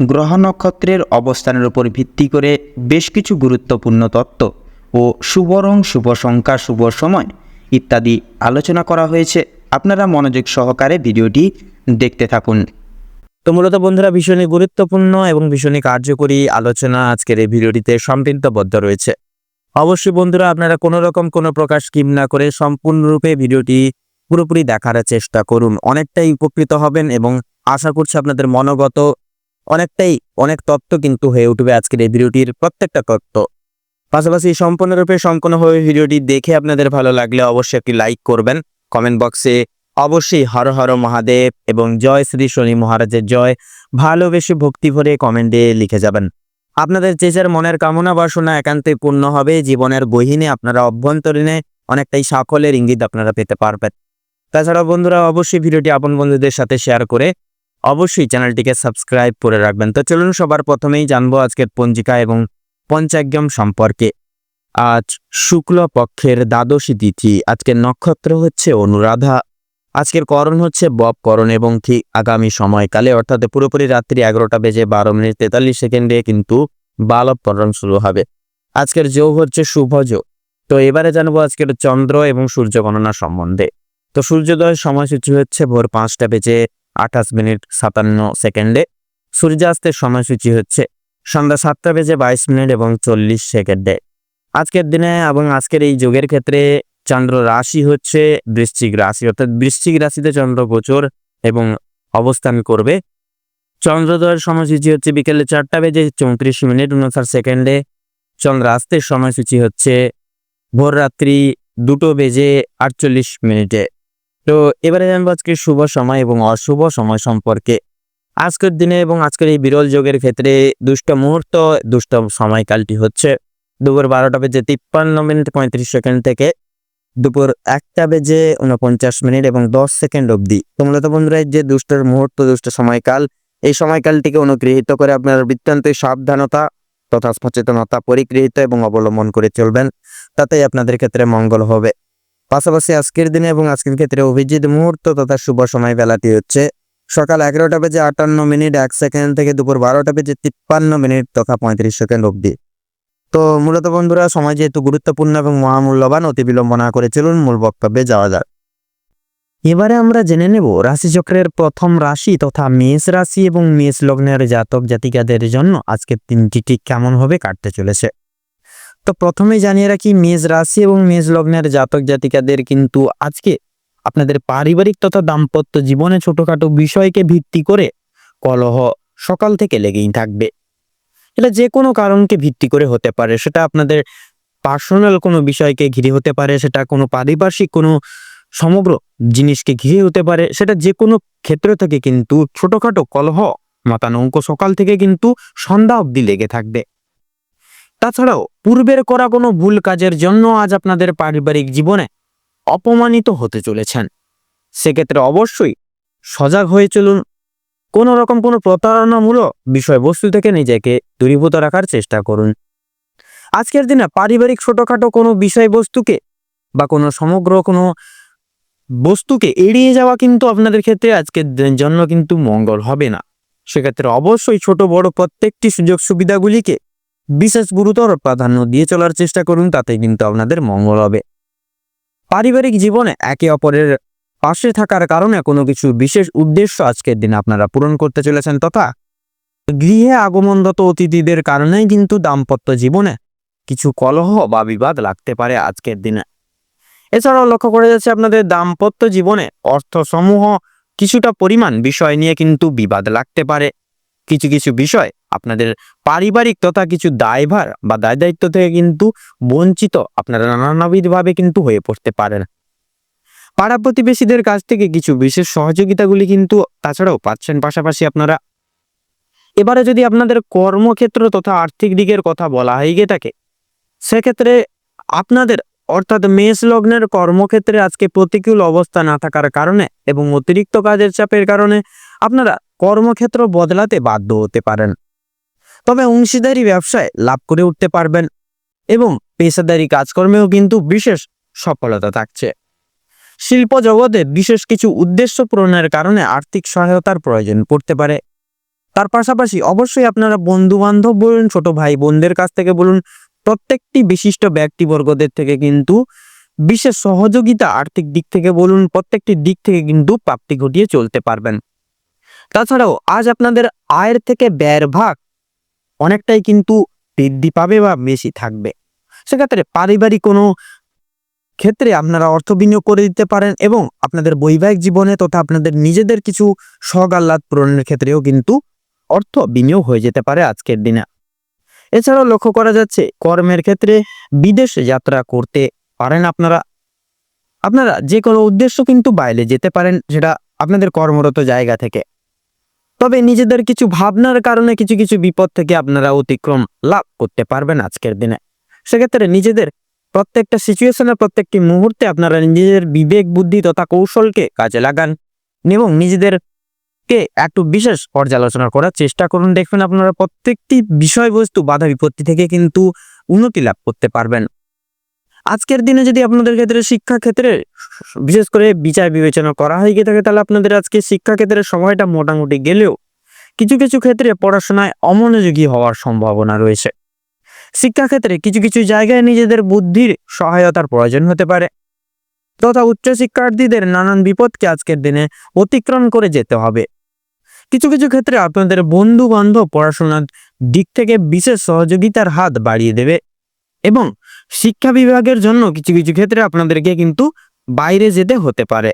গ্রহ নক্ষত্রের অবস্থানের উপর ভিত্তি করে বেশ কিছু গুরুত্বপূর্ণ তত্ত্ব ও শুভ রং, শুভ সংখ্যা, শুভ সময় ইত্যাদি আলোচনা করা হয়েছে। আপনারা মনোযোগ সহকারে ভিডিওটি দেখতে থাকুন। তো মূলত বন্ধুরা ভীষণই গুরুত্বপূর্ণ এবং ভীষণই কার্যকরী আলোচনা আজকের এই ভিডিওটিতে সম্পৃক্তবদ্ধ রয়েছে। অবশ্যই বন্ধুরা, আপনারা কোনো রকম কোনো প্রকার স্কিম না করে সম্পূর্ণরূপে ভিডিওটি পুরোপুরি দেখার চেষ্টা করুন। অনেকটাই উপকৃত হবেন এবং আশা করছি আপনাদের মনোগত অনেকটাই অনেক তত্ত্ব কিন্তু হয়ে উঠবে আজকের এই ভিডিওটির প্রত্যেকটা তত্ত্ব। পাশাপাশি সম্পূর্ণরূপে সম্পূর্ণ হয়ে ভিডিওটি দেখে আপনাদের ভালো লাগলে অবশ্যই একটি লাইক করবেন। কমেন্ট বক্সে অবশ্যই হর হর মহাদেব এবং জয় শ্রী শনি মহারাজের জয় ভালোবেসে ভক্তি ভরে কমেন্টে লিখে যাবেন। আপনাদের যে যার মনের কামনা বাসনা একান্তে পূর্ণ হবে, জীবনের গহীনে আপনারা অভ্যন্তরীণে অনেকটাই সাফল্যের ইঙ্গিত আপনারা পেতে পারবেন। তাছাড়া বন্ধুরা, অবশ্যই ভিডিওটি আপন বন্ধুদের সাথে শেয়ার করে অবশ্যই চ্যানেলটিকে সাবস্ক্রাইব করে রাখবেন। তো চলুন সবার প্রথমেই জানব আজকের পঞ্জিকা এবং পঞ্চাগ্যম সম্পর্কে। আজ শুক্ল পক্ষের দ্বাদশী তিথি, আজকের নক্ষত্র হচ্ছে অনুরাধা। আজকের করণ হচ্ছে বব করণ এবং ঠিক আগামী সময়কালে, অর্থাৎ পুরোপুরি রাত্রি এগারোটা বেজে বারো মিনিট তেতাল্লিশ সেকেন্ডে কিন্তু বালব করণ শুরু হবে। আজকের যোগ হচ্ছে শুভ তো এবারে জানব আজকের চন্দ্র এবং সূর্য গণনা সম্বন্ধে। তো সূর্যোদয়ের সময়সূচি হচ্ছে ভোর পাঁচটা বেজে আঠাশ মিনিট সাতান্ন সেকেন্ডে। সূর্যাস্তের সময়সূচি হচ্ছে সন্ধ্যা সাতটা বেজে বাইশ মিনিট এবং চল্লিশ সেকেন্ডে। আজকের দিনে এবং আজকের এই যোগের ক্ষেত্রে চন্দ্র রাশি হচ্ছে বৃশ্চিক রাশি, অর্থাৎ বৃশ্চিক রাশিতে চন্দ্র গোচর এবং অবস্থান করবে। চন্দ্রোদয়ের সময়সূচি হচ্ছে বিকেলে চারটা বেজে চৌত্রিশ মিনিট উনষাট সেকেন্ডে। চন্দ্রাস্তের সময়সূচি হচ্ছে ভোর রাত্রি দুটো বেজে আটচল্লিশ মিনিটে। তো এবারে জানব আজকে শুভ সময় এবং অশুভ সময় সম্পর্কে। আজকের দিনে এবং আজকের এই বিরল যোগের ক্ষেত্রে দুষ্ট মুহূর্ত, দুষ্ট সময়কালটি হচ্ছে দুপুর বারোটা বেজে তিপ্পান্ন মিনিট পঁয়ত্রিশ সেকেন্ড থেকে দুপুর একটা বেজে উনপঞ্চাশ মিনিট এবং দশ সেকেন্ড অবধি। তো মূলত বন্ধুরা যে দুষ্টের মুহূর্ত, দুষ্ট সময়কাল, এই সময়কালটিকে অনুগৃহীত করে আপনার বৃত্তান্ত সাবধানতা তথা সচেতনতা পরিগৃহীত এবং অবলম্বন করে চলবেন। তাতেই আপনাদের ক্ষেত্রে মঙ্গল হবে। পাশাপাশি আজকের দিনে এবং আজকের ক্ষেত্রে অভিজিৎ মুহূর্ত তথা শুভ সময় বেলাটি হচ্ছে সকাল এগারোটা বেজে আটান্ন মিনিট, এক সেকেন্ড থেকে দুপুর বারোটা বেজে তিপ্পান্ন মিনিট তথা পঁয়ত্রিশ সেকেন্ড অবধি। তো মূলত বন্ধুরা, সময় যেহেতু গুরুত্বপূর্ণ এবং মহামূল্যবান, অতি বিলম্ব না করে চলুন মূল বক্তব্যে যাওয়া যাক। এবারে আমরা জেনে নেব রাশিচক্রের প্রথম রাশি তথা মেষ রাশি এবং মেষ লগ্নের জাতক জাতিকাদের জন্য আজকের দিনটি ঠিক কেমনভাবে কাটতে চলেছে। তো প্রথমেই জানিয়ে রাখি, মেষ রাশি এবং মেষ লগ্নের জাতক জাতিকাদের কিন্তু আজকে আপনাদের পারিবারিক তথা দাম্পত্য জীবনে ছোটখাটো বিষয়কে ভিত্তি করে কলহ সকাল থেকে লেগেই থাকবে। এটা যে কোনো কারণকে ভিত্তি করে হতে পারে। সেটা আপনাদের পার্সোনাল কোনো বিষয়কে ঘিরে হতে পারে, সেটা কোনো পারিপার্শ্বিক কোনো সমগ্র জিনিসকে ঘিরে হতে পারে। সেটা যে কোনো ক্ষেত্র থেকে কিন্তু ছোটখাটো কলহ মাতানো অঙ্ক সকাল থেকে কিন্তু সন্ধ্যা অবধি লেগে থাকবে। তাছাড়াও পূর্বের করা কোনো ভুল কাজের জন্য আজ আপনাদের পারিবারিক জীবনে অপমানিত হতে চলেছেন। সেক্ষেত্রে অবশ্যই সজাগ হয়ে চলুন। কোনো রকম কোনো প্রতারণামূলক বিষয়বস্তু থেকে নিজেকে দূরীভূত রাখার চেষ্টা করুন। আজকের দিনে পারিবারিক ছোটোখাটো কোনো বিষয়বস্তুকে বা কোনো সমগ্র কোনো বস্তুকে এড়িয়ে যাওয়া কিন্তু আপনাদের ক্ষেত্রে আজকের জন্য কিন্তু মঙ্গল হবে না। সেক্ষেত্রে অবশ্যই ছোট বড় প্রত্যেকটি সুযোগ সুবিধাগুলিকে বিশেষ গুরুতর প্রাধান্য দিয়ে চলার চেষ্টা করুন তাতে কিন্তু আপনাদের মঙ্গল হবে। পারিবারিক জীবনে একে অপরের পাশে থাকার কারণে কোনো কিছু বিশেষ উদ্দেশ্য আজকের দিনে আপনারা পূরণ করতে চলেছেন তথা গৃহে আগমনরত অতিথিদের কারণেই কিন্তু দাম্পত্য জীবনে কিছু কলহ বা বিবাদ লাগতে পারে আজকের দিনে। এছাড়াও লক্ষ্য করা যাচ্ছে আপনাদের দাম্পত্য জীবনে অর্থসমূহ কিছুটা পরিমাণ বিষয় নিয়ে কিন্তু বিবাদ লাগতে পারে। কিছু কিছু বিষয় আপনাদের পারিবারিক তথা কিছু দায়ভার বা দায় দায়িত্ব থেকে কিন্তু বঞ্চিত আপনারা নানাবিধভাবে কিন্তু হয়ে পড়তে পারেন। পাড়া প্রতিবেশীদের কাছ থেকে কিছু বিশেষ সহযোগিতাগুলি কিন্তু তাছাড়াও পাচ্ছেন পাশাপাশি আপনারা। এবারে যদি আপনাদের কর্মক্ষেত্র তথা আর্থিক দিকের কথা বলা হয়ে গিয়ে থাকে, সেক্ষেত্রে আপনাদের অর্থাৎ মেষ লগ্নের কর্মক্ষেত্রে আজকে প্রতিকূল অবস্থা না থাকার কারণে এবং অতিরিক্ত কাজের চাপের কারণে আপনারা কর্মক্ষেত্র বদলাতে বাধ্য হতে পারেন। তবে অংশীদারি ব্যবসায় লাভ করে উঠতে পারবেন এবং পেশাদারি কাজকর্মেও কিন্তু বিশেষ সফলতা থাকছে। শিল্প জগতে বিশেষ কিছু উদ্দেশ্য পূরণের কারণে আর্থিক সহায়তার প্রয়োজন পড়তে পারে। তার পাশাপাশি অবশ্যই আপনারা বন্ধু বান্ধব বলুন, ছোট ভাই বোনদের কাছ থেকে বলুন, প্রত্যেকটি বিশিষ্ট ব্যক্তিবর্গদের থেকে কিন্তু বিশেষ সহযোগিতা আর্থিক দিক থেকে বলুন, প্রত্যেকটি দিক থেকে কিন্তু প্রাপ্তি ঘটিয়ে চলতে পারবেন। তাছাড়াও আজ আপনাদের আয়ের থেকে ব্যয়ের ভাগ অনেকটাই কিন্তু বৃদ্ধি পাবে বা বেশি থাকবে। সেক্ষেত্রে পারিবারিক কোনো ক্ষেত্রে আপনারা অর্থ বিনিয়োগ করে দিতে পারেন এবং আপনাদের বৈবাহিক জীবনে তথা আপনাদের নিজেদের কিছু শখ আহ্লাদ পূরণের ক্ষেত্রেও কিন্তু অর্থ বিনিয়োগ হয়ে যেতে পারে আজকের দিনে। এছাড়াও লক্ষ্য করা যাচ্ছে, কর্মের ক্ষেত্রে বিদেশে যাত্রা করতে পারেন আপনারা। আপনারা যে কোনো উদ্দেশ্য কিন্তু বাইরে যেতে পারেন সেটা আপনাদের কর্মরত জায়গা থেকে। তবে নিজেদের কিছু ভাবনার কারণে কিছু কিছু বিপদ থেকে আপনারা অতিক্রম লাভ করতে পারবেন আজকের দিনে। সেক্ষেত্রে নিজেদের প্রত্যেকটা সিচুয়েশনের প্রত্যেকটি মুহূর্তে আপনারা নিজেদের বিবেক, বুদ্ধি তথা কৌশলকে কাজে লাগান এবং নিজেদেরকে একটু বিশেষ পর্যালোচনা করার চেষ্টা করুন। দেখবেন আপনারা প্রত্যেকটি বিষয়বস্তু বাধা বিপত্তি থেকে কিন্তু উন্নতি লাভ করতে পারবেন। আজকের দিনে যদি আপনাদের ক্ষেত্রে শিক্ষা ক্ষেত্রে, বিশেষ করে বিচার বিবেচনা করা হয়ে গিয়ে থাকে, তাহলে আপনাদের আজকে শিক্ষা ক্ষেত্রের সময়টা মোটামুটি গেলেও কিছু কিছু ক্ষেত্রে পড়াশোনায় অমনোযোগী হওয়ার সম্ভাবনা রয়েছে। শিক্ষাক্ষেত্রে কিছু কিছু জায়গায় নিজেদের বুদ্ধির সহায়তার প্রয়োজন হতে পারে। তথা উচ্চশিক্ষার্থীদের নানান বিপদকে আজকের দিনে অতিক্রম করে যেতে হবে। কিছু কিছু ক্ষেত্রে আপনাদের বন্ধু বান্ধব পড়াশোনার দিক থেকে বিশেষ সহযোগিতার হাত বাড়িয়ে দেবে এবং শিক্ষা বিভাগের জন্য কিছু কিছু ক্ষেত্রে আপনাদেরকে কিন্তু বাইরে যেতে হতে পারে।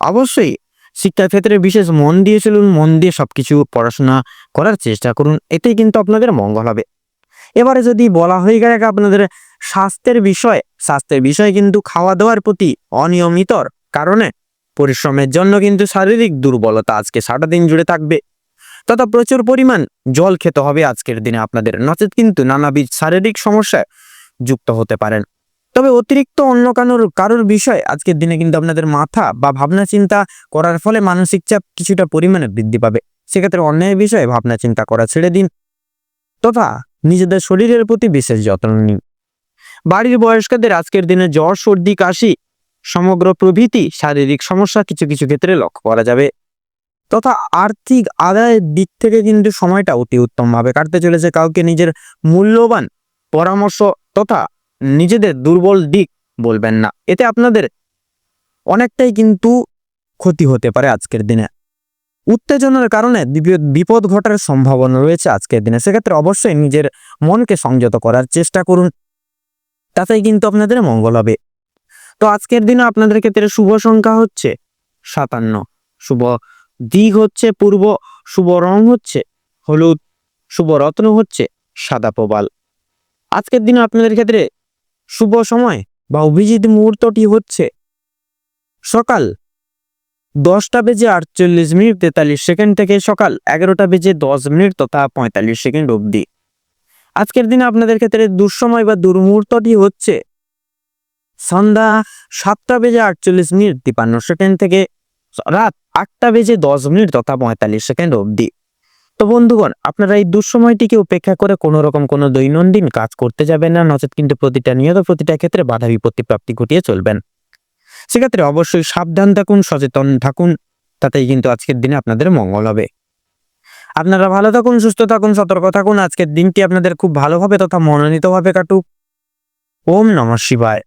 অবশ্যই শিক্ষাক্ষেত্রে বিশেষ মন দিয়ে চলুন, মন দিয়ে সবকিছু পড়াশোনা করার চেষ্টা করুন, এতেই কিন্তু আপনাদের মঙ্গল হবে। এবারে যদি বলা হয়ে গেলে আপনাদের স্বাস্থ্যের বিষয় স্বাস্থ্যের বিষয় কিন্তু খাওয়া দাওয়ার প্রতি অনিয়মিতর কারণে পরিশ্রমের জন্য কিন্তু শারীরিক দুর্বলতা আজকে সারাটা দিন জুড়ে থাকবে। তথা প্রচুর পরিমাণ জল খেতে হবে আজকের দিনে আপনাদের। নচেত কিন্তু নানাবিধ শারীরিক সমস্যায় যুক্ত হতে পারেন। তবে অতিরিক্ত অন্য কারোর কারোর বিষয় আজকের দিনে কিন্তু আপনাদের মাথা বা ভাবনা চিন্তা করার ফলে মানসিক চাপ কিছুটা পরিমাণে বৃদ্ধি পাবে। সেক্ষেত্রে অন্যায় বিষয়ে ভাবনা চিন্তা করা ছেড়ে দিন তথা নিজেদের শরীরের প্রতি বিশেষ যত্ন নিন। বাড়ির বয়স্কদের আজকের দিনে জ্বর, সর্দি, কাশি, সমগ্র প্রভৃতি শারীরিক সমস্যা কিছু কিছু ক্ষেত্রে লক্ষ্য করা যাবে। তথা আর্থিক আদায়ের দিক থেকে কিন্তু সময়টা অতি উত্তমভাবে কাটতে চলেছে। কাউকে নিজের মূল্যবান পরামর্শ তথা নিজেদের দুর্বল দিক বলবেন না। এতে আপনাদের অনেকটাই কিন্তু ক্ষতি হতে পারে আজকের দিনে। উত্তেজনার কারণে বিপদ ঘটার সম্ভাবনা রয়েছে আজকের দিনে। সেক্ষেত্রে অবশ্যই নিজের মনকে সংযত করার চেষ্টা করুন। তাতেই কিন্তু আপনাদের মঙ্গল হবে। তো আজকের দিনে আপনাদের ক্ষেত্রে শুভ সংখ্যা হচ্ছে সাতান্ন। শুভ দিক হচ্ছে পূর্ব, শুভ রং হচ্ছে হলুদ, শুভ রত্ন হচ্ছে সাদা প্রবাল। আজকের দিনে আপনাদের ক্ষেত্রে শুভ সময় বা অভিজিৎ মুহূর্তটি হচ্ছে সকাল দশটা বেজে আটচল্লিশ মিনিট তেতাল্লিশ সেকেন্ড থেকে সকাল এগারোটা বেজে দশ মিনিট তথা পঁয়তাল্লিশ সেকেন্ড অবধি। আজকের দিনে আপনাদের ক্ষেত্রে দুঃসময় বা দুর্মুহূর্তটি হচ্ছে সন্ধ্যা সাতটা বেজে আটচল্লিশ মিনিট তিপান্ন সেকেন্ড থেকে রাত আটটা বেজে দশ মিনিট তথা পঁয়তাল্লিশ সেকেন্ড অবধি। তো বন্ধুগণ, আপনারা এই দুঃসময়টিকে উপেক্ষা করে কোনো রকম কোনো দৈনন্দিন কাজ করতে যাবেন না, নচেত কিন্তু প্রতিটা নিয়ত প্রতিটা ক্ষেত্রে বাধা বিপত্তি প্রাপ্তি ঘটিয়ে চলবেন। সেক্ষেত্রে অবশ্যই সাবধান থাকুন, সচেতন থাকুন, তাতেই কিন্তু আজকের দিনে আপনাদের মঙ্গল হবে। আপনারা ভালো থাকুন, সুস্থ থাকুন, সতর্ক থাকুন, আজকের দিনটি আপনাদের খুব ভালোভাবে তথা মনোনীতভাবে কাটুক। ওম নমঃ শিবায়।